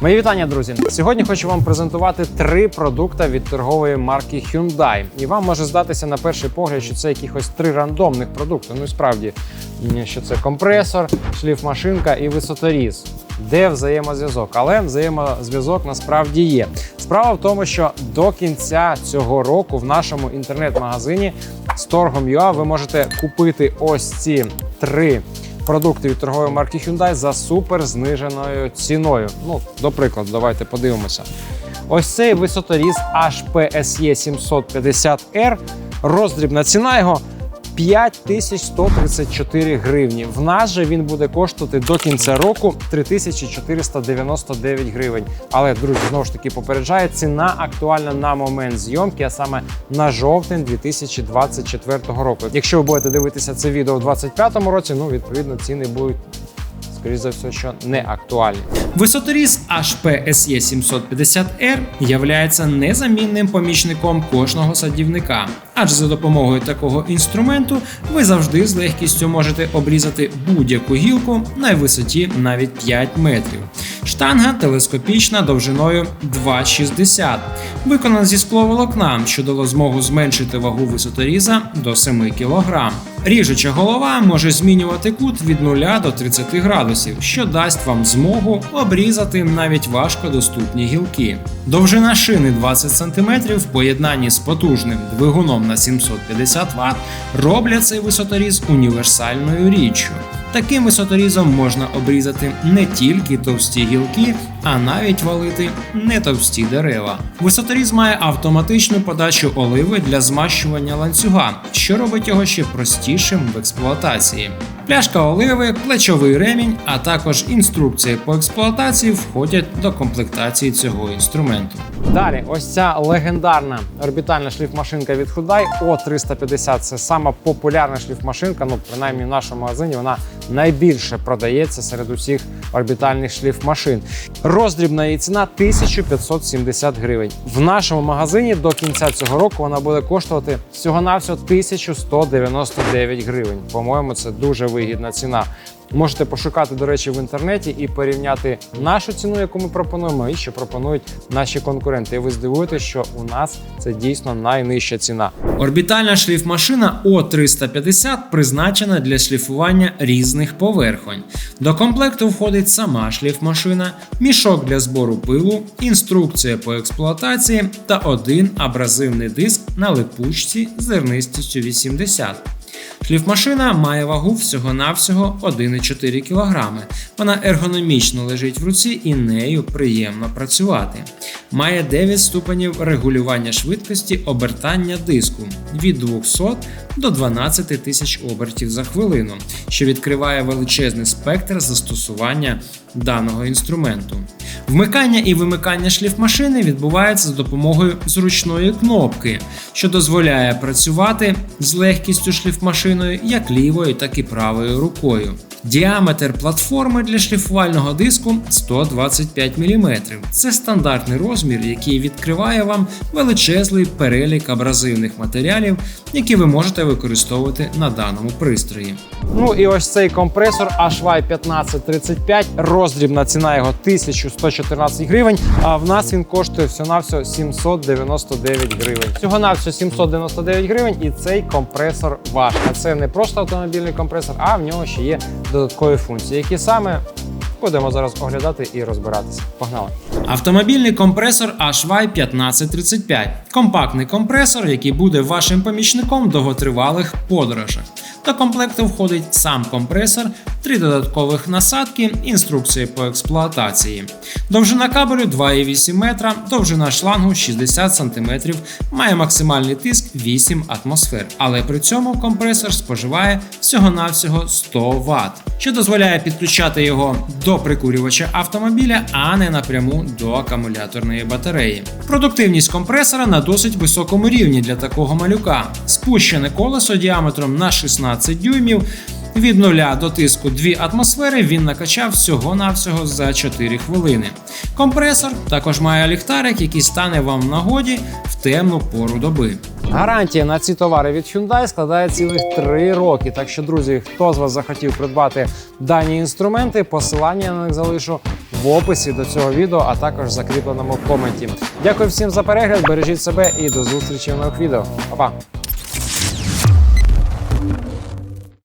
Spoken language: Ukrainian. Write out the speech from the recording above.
Мої вітання, друзі. Сьогодні хочу вам презентувати три продукти від торгової марки Hyundai. І вам може здатися на перший погляд, що це якихось три рандомних продукти. Ну і справді, що це компресор, шліфмашинка і висоторіз. Де взаємозв'язок? Але взаємозв'язок насправді є. Справа в тому, що до кінця цього року в нашому інтернет-магазині з торгом UA ви можете купити ось ці три продукти від торгової марки Hyundai за супер зниженою ціною. Ну, до прикладу, давайте подивимося. Ось цей висоторіз HPSE 750R. Роздрібна ціна його 5134 гривні. В нас же він буде коштувати до кінця року 3499 гривень. Але, друзі, знову ж таки попереджаю, ціна актуальна на момент зйомки, а саме на жовтень 2024 року. Якщо ви будете дивитися це відео у 2025 році, ну відповідно ціни будуть. Скоріше за все, що не актуальні. Висоторіз HPSE 750R являється незамінним помічником кожного садівника, адже за допомогою такого інструменту ви завжди з легкістю можете обрізати будь-яку гілку на висоті навіть 5 метрів. Штанга телескопічна довжиною 2,60, виконана зі скловолокна, що дало змогу зменшити вагу висоторіза до 7 кг. Ріжуча голова може змінювати кут від 0 до 30 градусів, що дасть вам змогу обрізати навіть важкодоступні гілки. Довжина шини 20 см в поєднанні з потужним двигуном на 750 Вт роблять цей висоторіз універсальною річчю. Таким висоторізом можна обрізати не тільки товсті гілки, а навіть валити не товсті дерева. Висоторіз має автоматичну подачу оливи для змащування ланцюга, що робить його ще простішим в експлуатації. Пляшка оливи, плечовий ремінь, а також інструкція по експлуатації входять до комплектації цього інструменту. Далі, ось ця легендарна орбітальна шліфмашинка від Hyundai O350. Це сама популярна шліфмашинка. Ну, принаймні в нашому магазині вона найбільше продається серед усіх орбітальних шліфмашин. Роздрібна її ціна 1570 гривень. В нашому магазині до кінця цього року вона буде коштувати всього-навсього 1199 гривень. По-моєму, це дуже вигідна ціна. Можете пошукати, до речі, в інтернеті і порівняти нашу ціну, яку ми пропонуємо, і що пропонують наші конкуренти. І ви здивуєтесь, що у нас це дійсно найнижча ціна. Орбітальна шліфмашина О350 призначена для шліфування різних поверхонь. До комплекту входить сама шліфмашина, мішок для збору пилу, інструкція по експлуатації та один абразивний диск на липучці зернистістю 80. Шліфмашина має вагу всього-навсього 1,4 кг. Вона ергономічно лежить в руці і нею приємно працювати. Має 9 ступенів регулювання швидкості обертання диску від 200 до 12 тисяч обертів за хвилину, що відкриває величезний спектр застосування даного інструменту. Вмикання і вимикання шліфмашини відбувається за допомогою зручної кнопки, що дозволяє працювати з легкістю шліфмашиною як лівою, так і правою рукою. Діаметр платформи для шліфувального диску 125 мм. Це стандартний розмір, який відкриває вам величезний перелік абразивних матеріалів, які ви можете використовувати на даному пристрої. Ну і ось цей компресор HY 1535, роздрібна ціна його 1114 гривень. А в нас він коштує всього-навсього 799 гривень. Всього-навсього 799 гривень, і цей компресор ваш. А це не просто автомобільний компресор, а в нього ще є додаткові функції, які саме будемо зараз оглядати і розбиратися. Погнали! Автомобільний компресор HY 1535 компактний компресор, який буде вашим помічником довготривалих подорожах. До комплекту входить сам компресор, три додаткових насадки, інструкції по експлуатації. Довжина кабелю 2,8 метра, довжина шлангу 60 см, має максимальний тиск 8 атмосфер, але при цьому компресор споживає всього-навсього 100 Вт, що дозволяє підключати його до прикурювача автомобіля, а не напряму до акумуляторної батареї. Продуктивність компресора на досить високому рівні для такого малюка. Спущене колесо діаметром на 16 дюймів. Від 0 до тиску 2 атмосфери він накачав всього-навсього за 4 хвилини. Компресор також має ліхтарик, який стане вам в нагоді в темну пору доби. Гарантія на ці товари від Hyundai складає цілих 3 роки. Так що, друзі, хто з вас захотів придбати дані інструменти, посилання на них залишу в описі до цього відео, а також в закріпленому коменті. Дякую всім за перегляд, бережіть себе і до зустрічі в нових відео. Па-па!